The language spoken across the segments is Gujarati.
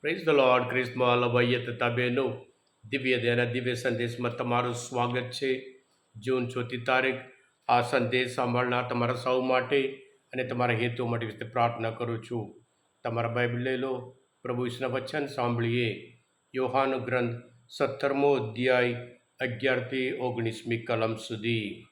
પ્રેઝ ધ લોર્ડ ક્રિસ્મા ભાઈએ તથા બહેનો દિવ્ય દેના દિવ્ય સંદેશમાં તમારું સ્વાગત છે જૂન ચોથી તારીખ. આ સંદેશ સાંભળનાર તમારા સૌ માટે અને તમારા હેતુ માટે વિશે પ્રાર્થના કરું છું. તમારા બાઇબલ લઈ લો, પ્રભુ ઈશ્વરના વચન સાંભળીએ. યોહાન ગ્રંથ સત્તરમો અધ્યાય, અગિયારથી ઓગણીસમી કલમ સુધી.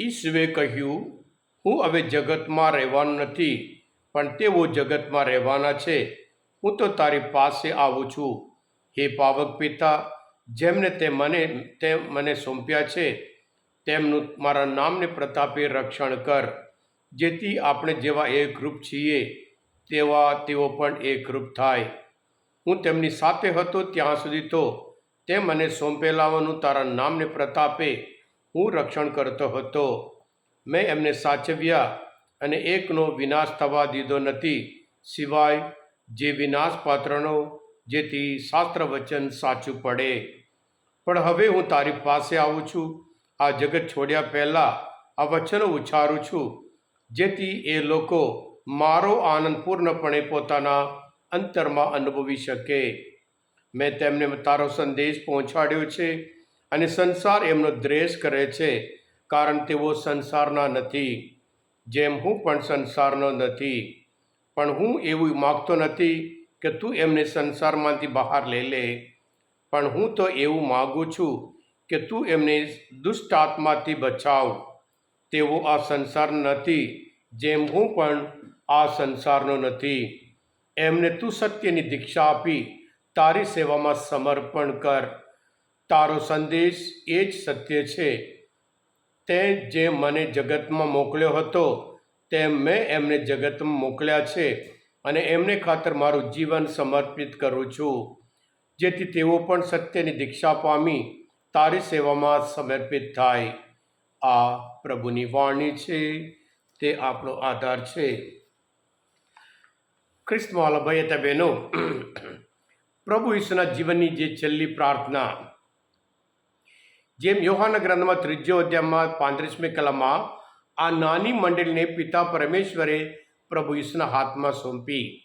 ઈશ્વે કહ્યું, હું હવે જગતમાં રહેવાનું નથી. પણ તેઓ જગતમાં રહેવાના છે. હું તો તારી પાસે આવું છું. હે પાવક પિતા, જેમને તે મને તે મને સોંપ્યા છે, તેમનું મારા નામને પ્રતાપે રક્ષણ કર. જેથી આપણે જેવા એકરૂપ છીએ, તેવા તેઓ પણ એકરૂપ થાય. હું તેમની સાથે હતો ત્યાં સુધી તો તે મને સોંપેલાવાનું તારા નામને પ્રતાપે હું રક્ષણ કરતો હતો. મેં એમને સાચવ્યા. અને એકનો વિનાશ થવા દીધો નથી. સિવાય જે વિનાશ પાત્રનો જેથી શાસ્ત્ર વચન સાચું પડે. પણ હવે હું તારી પાસે આવું છું. આ જગત છોડ્યા પહેલાં આ વચનો ઉચ્ચારું છું. જેથી એ લોકો મારો આનંદ પૂર્ણપણે પોતાના અંતરમાં અનુભવી શકે. મેં તેમને તારો સંદેશ પહોંચાડ્યો છે અને સંસાર એમનો દ્વેષ કરે છે, કારણ તેઓ સંસારના નથી. જેમ હું પણ સંસારનો નથી, પણ હું એવું માગતો નથી કે તું એમને સંસારમાંથી બહાર લઈ લે. પણ હું તો એવું માગું છું કે તું એમને દુષ્ટ આત્માથી બચાવ. તેવો આ સંસાર નથી, જેમ હું પણ આ સંસારનો નથી. એમને તું સત્યની દીક્ષા આપી, તારી સેવામાં સમર્પણ કર. તારો સંદેશ એ જ સત્ય છે તે જે મને જગતમાં મોકલ્યો હતો તેમ મેં એમને જગતમાં મોકલ્યા છે અને એમને ખાતર મારું જીવન સમર્પિત કરું છું. જેથી તેઓ પણ સત્યની દીક્ષા પામી, તારી સેવામાં સમર્પિત થાય. આ પ્રભુની વાણી છે, તે આપણો આધાર છે. ખ્રિસ્તવાલા ભાઈ હતા બહેનો પ્રભુ ઈસુના જીવનની જે છેલ્લી પ્રાર્થના જેમ યોહાના ગ્રંથમાં ત્રીજો અધ્યાયમાં પાંત્રીસમી કલામાં આ નાની મંડળીને પિતા પરમેશ્વરે પ્રભુ ઈસુના હાથમાં સોંપી.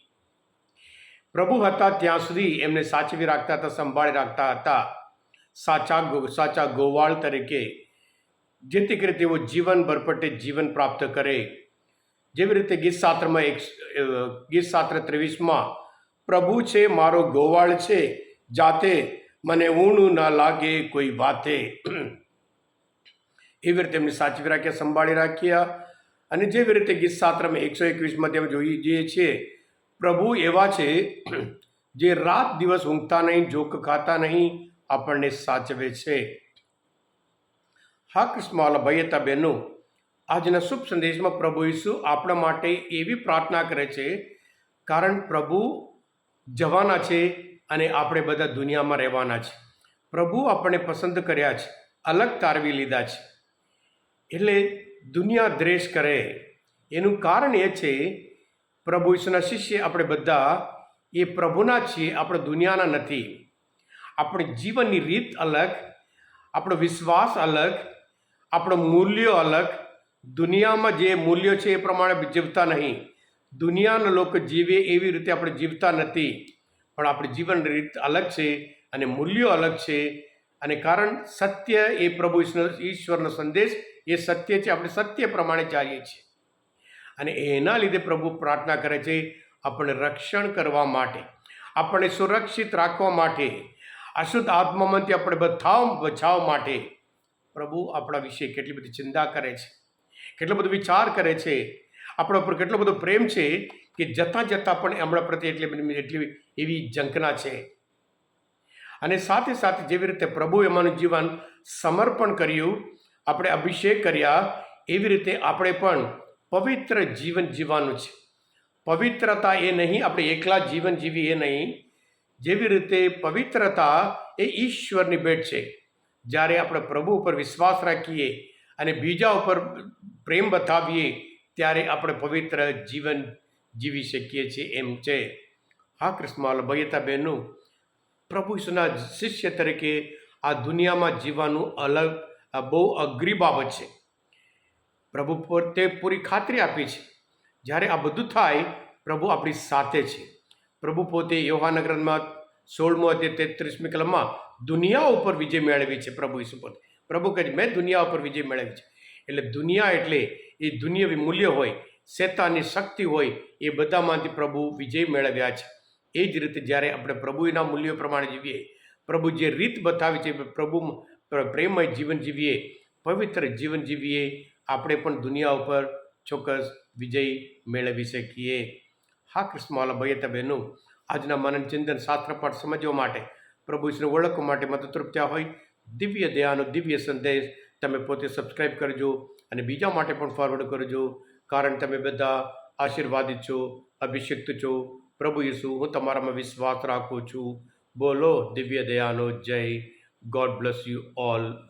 પ્રભુ હતા ત્યાં સુધી એમને સાચવી રાખતા હતા સંભાળી રાખતા હતા. સાચા સાચા ગોવાળ તરીકે જેથી કરી તેઓ જીવન ભરપટે જીવન પ્રાપ્ત કરે. જેવી રીતે ગીત શાસ્ત્રમાં એક અ, ગીત શાસ્ત્ર ત્રેવીસમાં પ્રભુ છે મારો ગોવાળ છે જાતે મને ઊણું ના લાગે કોઈ વાતે. એવી રીતે એમને સાચવી રાખ્યા સંભાળી રાખ્યા અને જેવી રીતે ગીત શાસ્ત્રમાં એકસો એકવીસમાં તેમ જોઈએ જઈએ છીએ પ્રભુ એવા છે જે રાત દિવસ ઊંઘતા નહીં, જોક ખાતા નહીં, આપણને સાચવે છે. હા, કૃષ્ણવાલા ભાઈ બહેનો, આજના શુભ સંદેશમાં પ્રભુ ઈસુ આપણા માટે એવી પ્રાર્થના કરે છે, કારણ પ્રભુ જવાના છે અને આપણે બધા દુનિયામાં રહેવાના છે. પ્રભુ આપણને પસંદ કર્યા છે, અલગ તારવી લીધા છે. એટલે દુનિયા દ્રેશ કરે. એનું કારણ એ છે, પ્રભુ ઈસુના શિષ્ય આપણે બધા એ પ્રભુના છીએ, આપણે દુનિયાના નથી. આપણી જીવનની રીત અલગ, આપણો વિશ્વાસ અલગ, આપણો મૂલ્યો અલગ. દુનિયામાં જે મૂલ્યો છે એ પ્રમાણે જીવતા નહીં. દુનિયાના લોકો જીવે એવી રીતે આપણે જીવતા નથી. પણ આપણી જીવન રીત અલગ છે અને મૂલ્યો અલગ છે. અને કારણ સત્ય એ પ્રભુ ઈશ્વરનો સંદેશ, એ સત્ય છે, આપણે સત્ય પ્રમાણે ચાલીએ છીએ. અને એના લીધે પ્રભુ પ્રાર્થના કરે છે, આપણને રક્ષણ કરવા માટે, આપણને સુરક્ષિત રાખવા માટે, અશુદ્ધ આત્મામાંથી આપણે બચાવ બચાવ માટે પ્રભુ આપણા વિશે કેટલી બધી ચિંતા કરે છે, કેટલો બધો વિચાર કરે છે, આપણા ઉપર કેટલો બધો પ્રેમ છે કે જતાં જતાં પણ હમણાં પ્રત્યે એટલી એટલી એવી જંકના છે. અને સાથે સાથે જેવી રીતે પ્રભુ એમાંનું જીવન સમર્પણ કર્યું, આપણે અભિષેક કર્યા, એવી રીતે આપણે પણ પવિત્ર જીવન જીવવાનું છે. પવિત્રતા એ નહીં, આપણે એકલા જીવન જીવી એ નહીં. જેવી રીતે પવિત્રતા એ ઈશ્વરની ભેટ છે. જ્યારે આપણે પ્રભુ ઉપર વિશ્વાસ રાખીએ અને બીજા ઉપર પ્રેમ બતાવીએ, ત્યારે આપણે પવિત્ર જીવન જીવી શકીએ છીએ એમ છે. હા, કૃષ્ણમાલ બહેનું પ્રભુ ઈસુના શિષ્ય તરીકે આ દુનિયામાં જીવવાનું અલગ બહુ અઘરી બાબત છે. પ્રભુ પોતે પૂરી ખાતરી આપી છે. જ્યારે આ બધું થાય, પ્રભુ આપણી સાથે છે. પ્રભુ પોતે યોહાનગરમાં સોળમો અધ્યાય તેત્રીસમી કલમમાં દુનિયા ઉપર વિજય મેળવી છે પ્રભુ ઈસુ પોતે. પ્રભુ કહે મેં દુનિયા ઉપર વિજય મેળવી છે. એટલે દુનિયા એટલે એ દુનિયાવી મૂલ્ય હોય શેતાની શક્તિ હોય એ બધામાંથી પ્રભુ વિજય મેળવ્યા છે. એ જ રીતે જ્યારે આપણે પ્રભુના મૂલ્યો પ્રમાણે જીવીએ, પ્રભુ જે રીત બતાવી છે, પ્રભુ પ્રેમય જીવન જીવીએ, પવિત્ર જીવન જીવીએ, આપણે પણ દુનિયા ઉપર ચોક્કસ વિજય મેળવી શકીએ. હા કૃષ્ણવાલા ભાઈ હતા આજના મનન ચિંતન શાસ્ત્ર પાઠ સમજવા માટે, પ્રભુ શ્રી ઓળખવા માટે મદદરૂપ થયા હોય, દિવ્ય દયાનો દિવ્ય સંદેશ તમે પોતે સબસ્ક્રાઈબ કરજો અને બીજા માટે પણ ફોરવર્ડ કરજો. કારણ તમે બધા આશીર્વાદિત છો અભિષિક્ત છો પ્રભુ ઈસુ હું તમારામાં વિશ્વાસ રાખું છું. બોલો દિવ્ય દયાનો જય. God bless you all